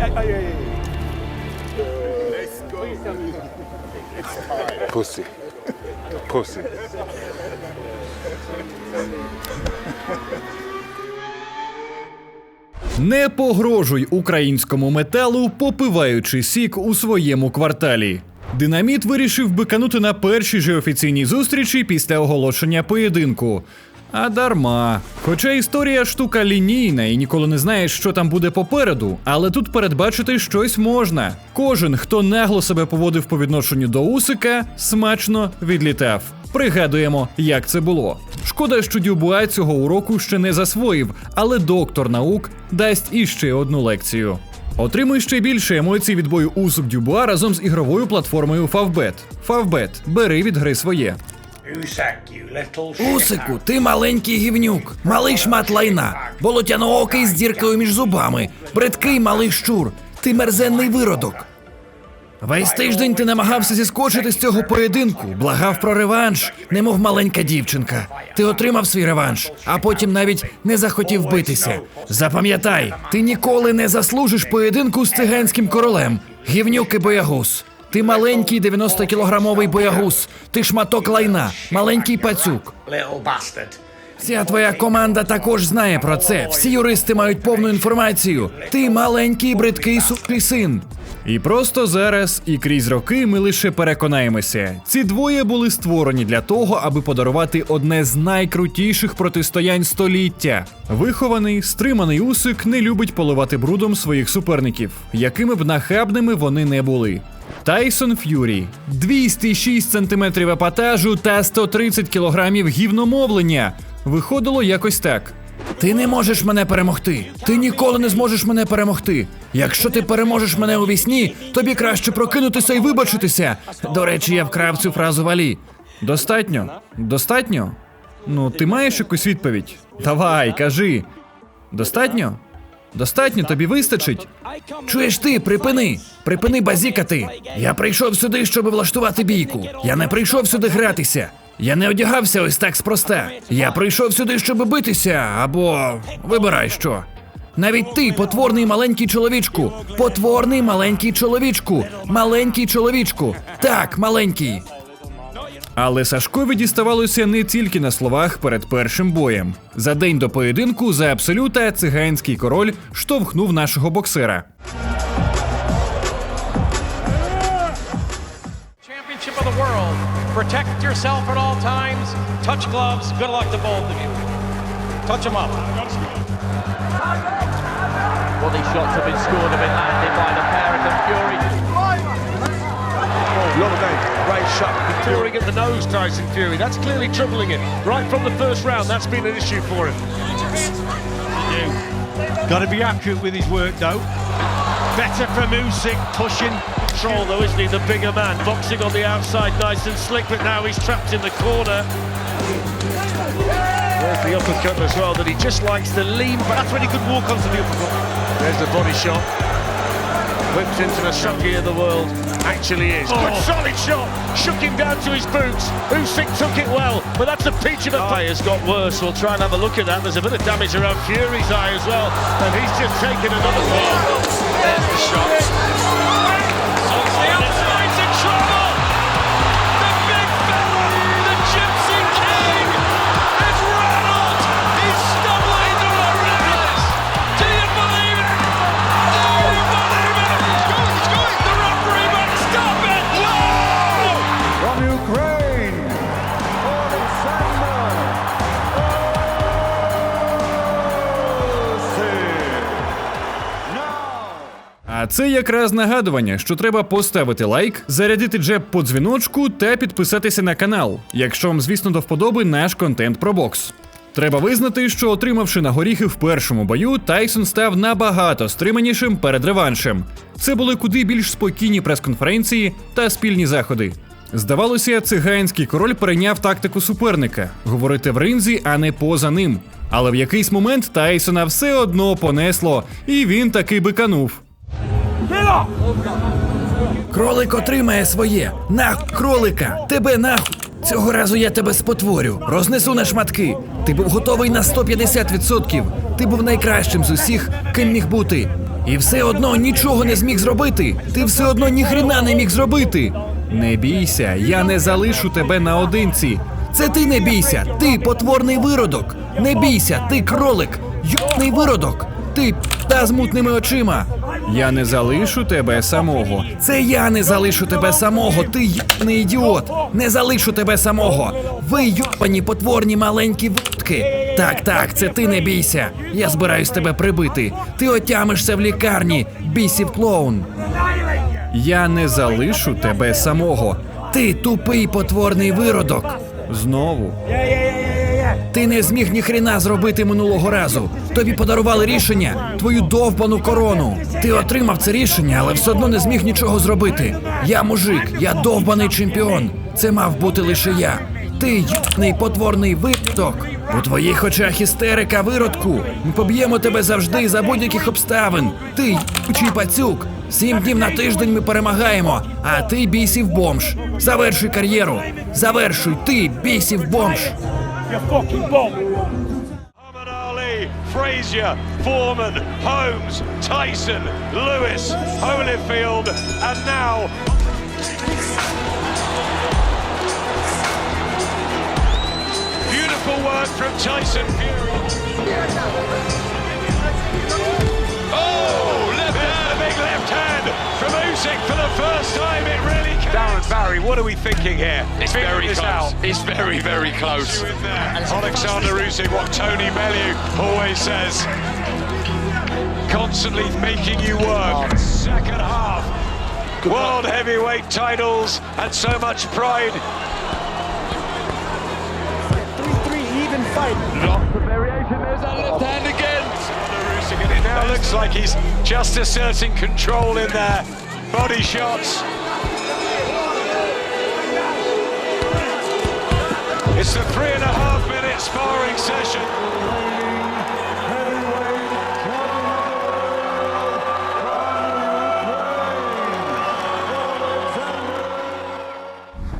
Ay. Pussy. Pussy. Не погрожуй українському металу, попиваючи сік у своєму кварталі. Динаміт вирішив биканути на першій же офіційній зустрічі після оголошення поєдинку. А дарма. Хоча історія штука лінійна і ніколи не знаєш, що там буде попереду, але тут передбачити щось можна. Кожен, хто нагло себе поводив по відношенню до Усика, смачно відлітав. Пригадуємо, як це було. Шкода, що Дюбуа цього уроку ще не засвоїв, але доктор наук дасть іще одну лекцію. Отримуй ще більше емоцій від бою Усук Дюбуа разом з ігровою платформою Favbet. Favbet. бери від гри своє. Усику, ти маленький гівнюк, малий шмат лайна, болотяноокий з діркою між зубами, бридкий малий щур, ти мерзенний виродок. Весь тиждень ти намагався зіскочити з цього поєдинку, благав про реванш, немов маленька дівчинка. Ти отримав свій реванш, а потім навіть не захотів битися. Запам'ятай, ти ніколи не заслужиш поєдинку з циганським королем. Гівнюк і боягуз. Ти маленький 90-кілограмовий боягуз. Ти шматок лайна, маленький пацюк. Вся твоя команда також знає про це. Всі юристи мають повну інформацію. Ти маленький бридкий сукий син. І просто зараз, і крізь роки, ми лише переконаємося, ці двоє були створені для того, аби подарувати одне з найкрутіших протистоянь століття. Вихований, стриманий усик не любить поливати брудом своїх суперників, якими б нахабними вони не були. Тайсон Ф'юрі 206 сантиметрів епатажу та 130 кілограмів гівномовлення. Виходило якось так. Ти не можеш мене перемогти. Ти ніколи не зможеш мене перемогти. Якщо ти переможеш мене у вісні, тобі краще прокинутися і вибачитися. До речі, я вкрав цю фразу валі. Достатньо? Достатньо? Ну, ти маєш якусь відповідь? Давай, кажи. Достатньо? Достатньо, тобі вистачить? Чуєш ти, припини! Припини базікати! Я прийшов сюди, щоб влаштувати бійку. Я не прийшов сюди гратися. Я не одягався ось так спроста. Я прийшов сюди, щоб битися, або вибирай що. Навіть ти, потворний маленький чоловічку, потворний маленький чоловічку, маленький чоловічку. Так, маленький. Але Сашкові діставалося не тільки на словах перед першим боєм. За день до поєдинку за абсолюта циганський король штовхнув нашого боксера. Championship of the world. Protect yourself at all times. Touch gloves. Good luck to both of you. Touch them up. Well, these shots have been scored, have been landed by the pair of them. Fury. Long game, great shot. Fury at the nose, Tyson Fury. That's clearly troubling him. Right from the first round, that's been an issue for him. Got to be accurate with his work, though. Better from Usyk, pushing. Control though, isn't he? The bigger man. Boxing on the outside, nice and slick, but now he's trapped in the corner. There's the uppercut as well, that he just likes to lean back. That's when he could walk onto the uppercut. There's the body shot. Whipped into the shocky of the world. Actually is. Oh. Good solid shot. Shook him down to his boots. Usyk took it well, but that's a peach of a eye has got worse. We'll try and have a look at that. There's a bit of damage around Fury's eye as well, and he's just taken another fall. There's the shot. А це якраз нагадування, що треба поставити лайк, зарядити джеб по дзвіночку та підписатися на канал, якщо вам, звісно, до вподоби наш контент про бокс. Треба визнати, що отримавши на горіхи в першому бою, Тайсон став набагато стриманішим перед реваншем. Це були куди більш спокійні прес-конференції та спільні заходи. Здавалося, циганський король перейняв тактику суперника говорити в ринзі, а не поза ним. Але в якийсь момент Тайсона все одно понесло, і він таки биканув. Кролик отримає своє. Нах, кролика! Тебе нахуй! Цього разу я тебе спотворю, рознесу на шматки. Ти був готовий на 150%. Ти був найкращим з усіх, ким міг бути. І все одно нічого не зміг зробити. Ти все одно ніхрена не міг зробити. Не бійся, я не залишу тебе наодинці. Це ти не бійся, ти потворний виродок. Не бійся, ти кролик, йобний виродок. Ти та з мутними очима. Я не залишу тебе самого. Це я не залишу тебе самого, ти йобаний ідіот. Не залишу тебе самого. Ви йобані потворні маленькі вудки. Так, так, це ти не бійся. Я збираюсь тебе прибити. Ти отямишся в лікарні, бісів клоун. Я не залишу тебе самого. Ти тупий потворний виродок. Знову. Ти не зміг ніхрена зробити минулого разу. Тобі подарували рішення, твою довбану корону. Ти отримав це рішення, але все одно не зміг нічого зробити. Я мужик, я довбаний чемпіон. Це мав бути лише я. Ти юбний потворний виродок. У твоїх очах істерика виродку. Ми поб'ємо тебе завжди за будь-яких обставин. Ти ючий пацюк. Сім днів на тиждень ми перемагаємо, а ти бійсів бомж. Завершуй кар'єру. Завершуй, ти бійсів бомж. Muhammad Ali, Frazier, Foreman, Holmes, Tyson, Lewis, Holyfield, and now. Beautiful work from Tyson Fury. Oh, left hand, a big left hand from Usyk for the first time. It really. Darren Barry, what are we thinking here? It's Figure very this close. out. It's very, very close. Alexander Usyk, what Tony Bellew always says. Constantly making you work. Second half. World heavyweight titles and so much pride. 3-3 even fight. Lots of variation. There's that left hand again. Alexander and it now looks like he's just asserting control in there. Body shots. It's a three and a half minute sparring session.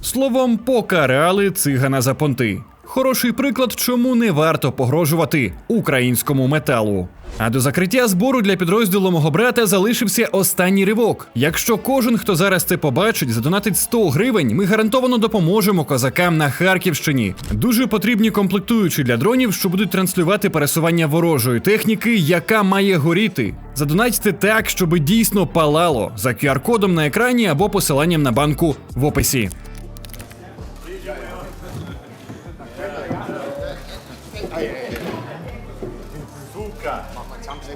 Словом, покарали цигана за понти. Хороший приклад, чому не варто погрожувати українському металу. А до закриття збору для підрозділу мого брата залишився останній ривок. Якщо кожен, хто зараз це побачить, задонатить 100 гривень, ми гарантовано допоможемо козакам на Харківщині. Дуже потрібні комплектуючі для дронів, що будуть транслювати пересування ворожої техніки, яка має горіти. Задонатьте так, щоб дійсно палало за QR-кодом на екрані або посиланням на банку в описі.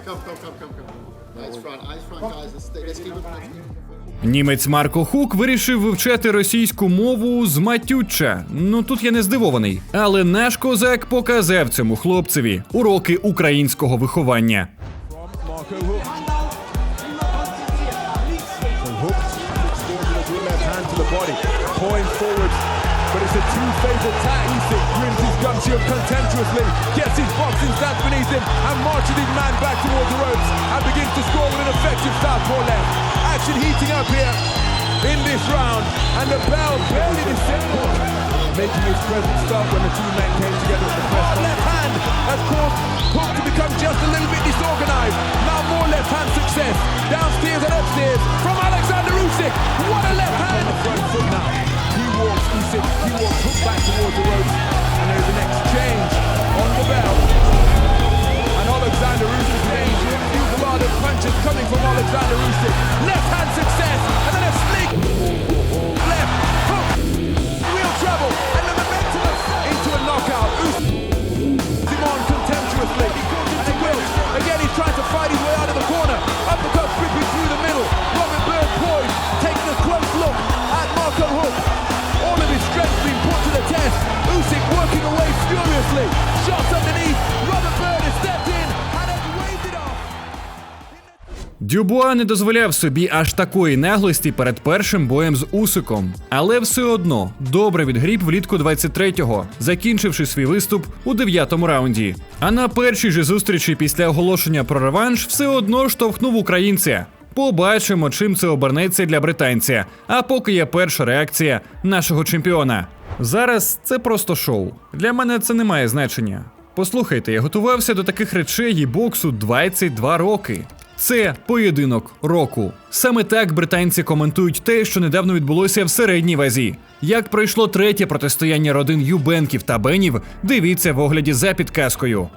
Come, come, come, come, come. Eyes front, eyes front, guys. Let's, stay, let's keep it. Let's keep it. Німець Марко Хук вирішив вивчати російську мову з матюча. Ну тут я не здивований. Але наш козак показав цьому хлопцеві уроки українського виховання. Marco Hook. So Hook scores with a good left hand to the body. Points forwards. But it's a two-phase attack. Usyk grins his gum shield contemptuously, gets his boxing stance beneath him, and marches his man back towards the ropes, and begins to score with an effective southpaw left. Action heating up here in this round, and the bell barely descended. Making his presence felt when the two men came together at the press. Left hand has caused Hook to become just a little bit disorganized. Now more left hand success. Downstairs and upstairs from Alexander Usyk. What a left hand! On front foot now. Usyk. He walks Hook back towards the ropes. Дюбуа не дозволяв собі аж такої наглості перед першим боєм з Усиком, але все одно добре відгріб влітку 23-го, закінчивши свій виступ у дев'ятому раунді. А на першій же зустрічі після оголошення про реванш все одно штовхнув українця. Побачимо, чим це обернеться для британця. А поки є перша реакція нашого чемпіона. Зараз це просто шоу. Для мене це не має значення. Послухайте, я готувався до таких речей і боксу 22 роки. Це поєдинок року. Саме так британці коментують те, що недавно відбулося в середній вазі. Як пройшло третє протистояння родин Юбенків та Бенів, дивіться в огляді за підказкою.